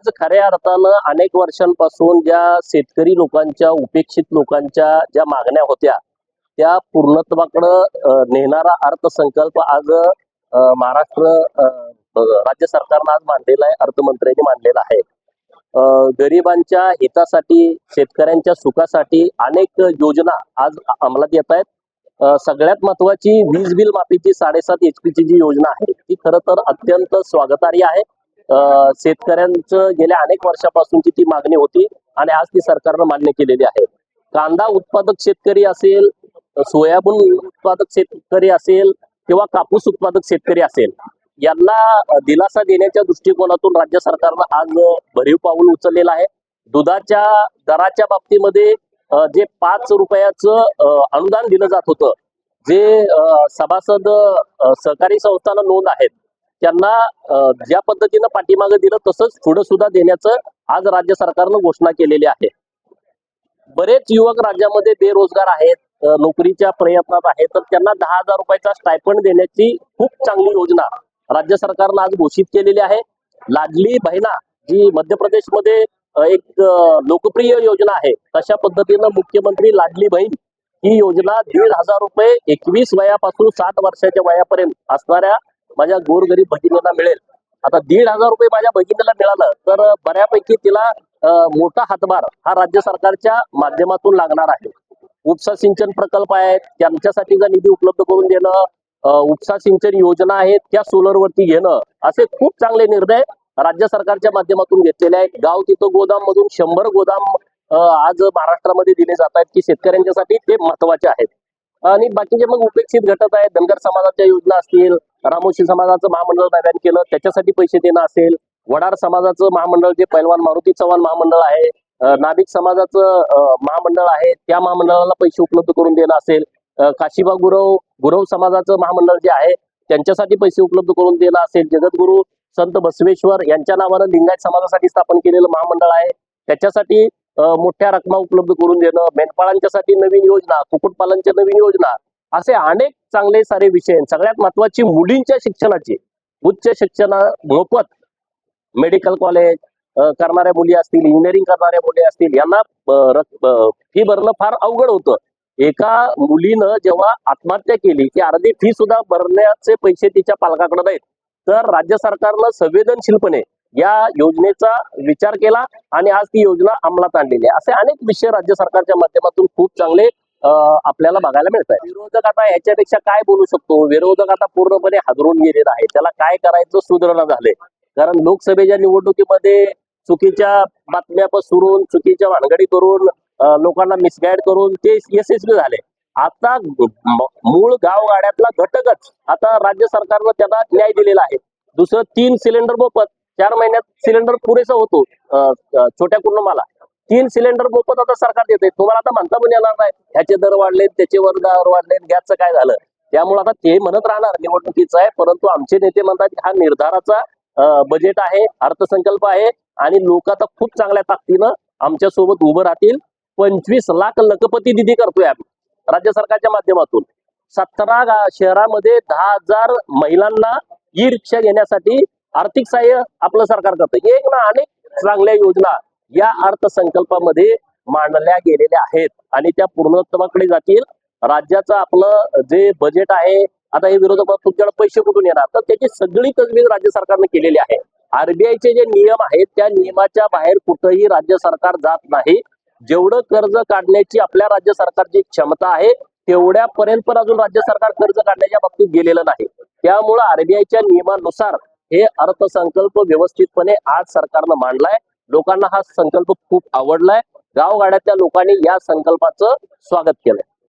आज खऱ्या अर्थानं अनेक वर्षांपासून ज्या शेतकरी लोकांच्या उपेक्षित लोकांच्या ज्या मागण्या होत्या त्या पूर्णत्वाकडं नेणारा अर्थसंकल्प आज महाराष्ट्र राज्य सरकारनं आज मांडलेला आहे अर्थमंत्र्यांनी मांडलेला आहे. गरिबांच्या हितासाठी शेतकऱ्यांच्या सुखासाठी अनेक योजना आज अंमलात येत आहेत. सगळ्यात महत्वाची वीज बिल माफीची साडेसात एच ची जी योजना आहे ती खरं तर अत्यंत स्वागतार्ह आहे. शेतकऱ्यांचं गेल्या अनेक वर्षापासूनची ती मागणी होती आणि आज ती सरकारनं मान्य केलेली आहे. कांदा उत्पादक शेतकरी असेल सोयाबीन उत्पादक शेतकरी असेल किंवा कापूस उत्पादक शेतकरी असेल यांना दिलासा देण्याच्या दृष्टिकोनातून राज्य सरकारनं आज भरीव पाऊल उचललेलं आहे. दुधाच्या दराच्या बाबतीमध्ये जे पाच रुपयाचं अनुदान दिलं जात होतं जे सभासद सहकारी संस्थांना नोंद आहेत त्यांना ज्या पद्धतीनं पाठीमागे दिलं तसंच पुढं सुद्धा देण्याचं आज राज्य सरकारनं घोषणा केलेली आहे. बरेच युवक राज्यामध्ये बेरोजगार आहेत नोकरीच्या प्रयत्नात आहेत तर त्यांना दहा हजार रुपयाचा स्टायफंड देण्याची खूप चांगली योजना राज्य सरकारनं आज घोषित केलेली आहे. लाडली बहिणा जी मध्य प्रदेशमध्ये एक लोकप्रिय योजना आहे तशा पद्धतीनं मुख्यमंत्री लाडली बहीण ही योजना दीड हजार रुपये एकवीस वयापासून साठ वर्षाच्या वयापर्यंत असणाऱ्या माझ्या गोरगरीब भगिनीला मिळेल. आता दीड हजार रुपये माझ्या भगिनीला मिळालं तर बऱ्यापैकी तिला मोठा हातभार हा राज्य सरकारच्या माध्यमातून लागणार आहे. उपसा सिंचन प्रकल्प आहेत त्यांच्यासाठी जर निधी उपलब्ध करून देणं उपसा सिंचन योजना आहेत त्या सोलरवरती घेणं असे खूप चांगले निर्णय राज्य सरकारच्या माध्यमातून घेतलेले आहेत. गाव तिथं गोदाम मधून शंभर गोदाम आज महाराष्ट्रामध्ये दिले जात आहेत की शेतकऱ्यांच्यासाठी ते महत्त्वाचे आहेत. आणि बाकीचे मग उपेक्षित घटक आहेत. धनगर समाजाच्या योजना असतील रामोशी समाजाचं महामंडळ नव्यान केलं त्याच्यासाठी पैसे देणं असेल वडार समाजाचं महामंडळ जे पैलवान मारुती चव्हाण महामंडळ आहे नाभिक समाजाचं महामंडळ आहे त्या महामंडळाला पैसे उपलब्ध करून देणं असेल अ, काशिबा गुरव गुरव समाजाचं महामंडळ जे आहे त्यांच्यासाठी पैसे उपलब्ध करून देणं असेल. जगद्गुरु संत बसवेश्वर यांच्या नावानं लिंगायत समाजासाठी स्थापन केलेलं महामंडळ आहे. त्याच्यासाठी मोठ्या रकमा उपलब्ध करून देणं मेंढपाळांच्यासाठी नवीन योजना कुक्कुटपालनच्या नवीन योजना असे अनेक चांगले सारे विषय सगळ्यात महत्वाची मुलींच्या शिक्षणाची. उच्च शिक्षणा मोफत मेडिकल कॉलेज करणाऱ्या मुली असतील इंजिनिअरिंग करणाऱ्या मुली असतील यांना फी भरणं फार अवघड होतं. एका मुलीनं जेव्हा आत्महत्या केली की अर्धी फी सुद्धा भरण्याचे पैसे तिच्या पालकाकडे नाहीत. तर राज्य सरकारनं संवेदनशीलपणे या योजनेचा विचार केला आणि आज ती योजना अंमलात आणलेली आहे. असे अनेक विषय राज्य सरकारच्या माध्यमातून खूप चांगले आपल्याला बघायला मिळत आहे विरोधक आता याच्यापेक्षा काय बोलू शकतो? विरोधक आता पूर्णपणे हादरून गेलेला आहे त्याला काय करायचं सुधारणा झाले? कारण लोकसभेच्या निवडणुकीमध्ये चुकीच्या बातम्या पसरून चुकीच्या भानगडी करून लोकांना मिसगाईड करून ते यशस्वी झाले. आता मूळ मूळ गावगाड्यातला घटकच आता राज्य सरकारनं त्यांना न्याय दिलेला आहे. दुसरं तीन सिलेंडर मोफत चार महिन्यात सिलेंडर पुरेसा होतो. छोट्या कुटुंबाला तीन सिलेंडर मोफत आता सरकार देते तुम्हाला आता म्हणता पण येणार नाही. ह्याचे दर वाढले त्याचे वर दर वाढले गॅसचं काय झालं? त्यामुळे आता ते म्हणत राहणार निवडणुकीचं आहे. परंतु आमचे नेते म्हणतात की हा निर्धाराचा बजेट आहे अर्थसंकल्प आहे. आणि लोक आता खूप चांगल्या ताकदीनं आमच्यासोबत उभं राहतील. पंचवीस लाख लखपती निधी करतोय आम्ही राज्य सरकारच्या माध्यमातून. सतरा शहरामध्ये दहा हजार महिलांना ई रिक्षा घेण्यासाठी आर्थिक सहाय्य आपलं सरकार करतं. एक ना अनेक चांगल्या योजना या अर्थसंकल्पामध्ये मांडल्या गेलेल्या आहेत आणि त्या पूर्णत्वाकडे जातील. राज्याचं आपलं जे बजेट आहे आता हे विरोधक तुमच्याकडे पैसे कुठून येणार? तर त्याची सगळी तजवीज राज्य सरकारने केलेली आहे. आरबीआयचे जे नियम आहेत त्या नियमाच्या बाहेर कुठंही राज्य सरकार जात नाही. जेवढं कर्ज काढण्याची आपल्या राज्य सरकारची क्षमता आहे तेवढ्यापर्यंत पण अजून राज्य सरकार कर्ज काढण्याच्या बाबतीत गेलेलं नाही. त्यामुळं आरबीआयच्या नियमानुसार हे अर्थसंकल्प व्यवस्थितपणे आज सरकारनं मांडलाय. लोकांना हा संकल्प खूप आवडलाय. गावगाड्यातल्या लोकांनी या संकल्पाचं स्वागत केलंय.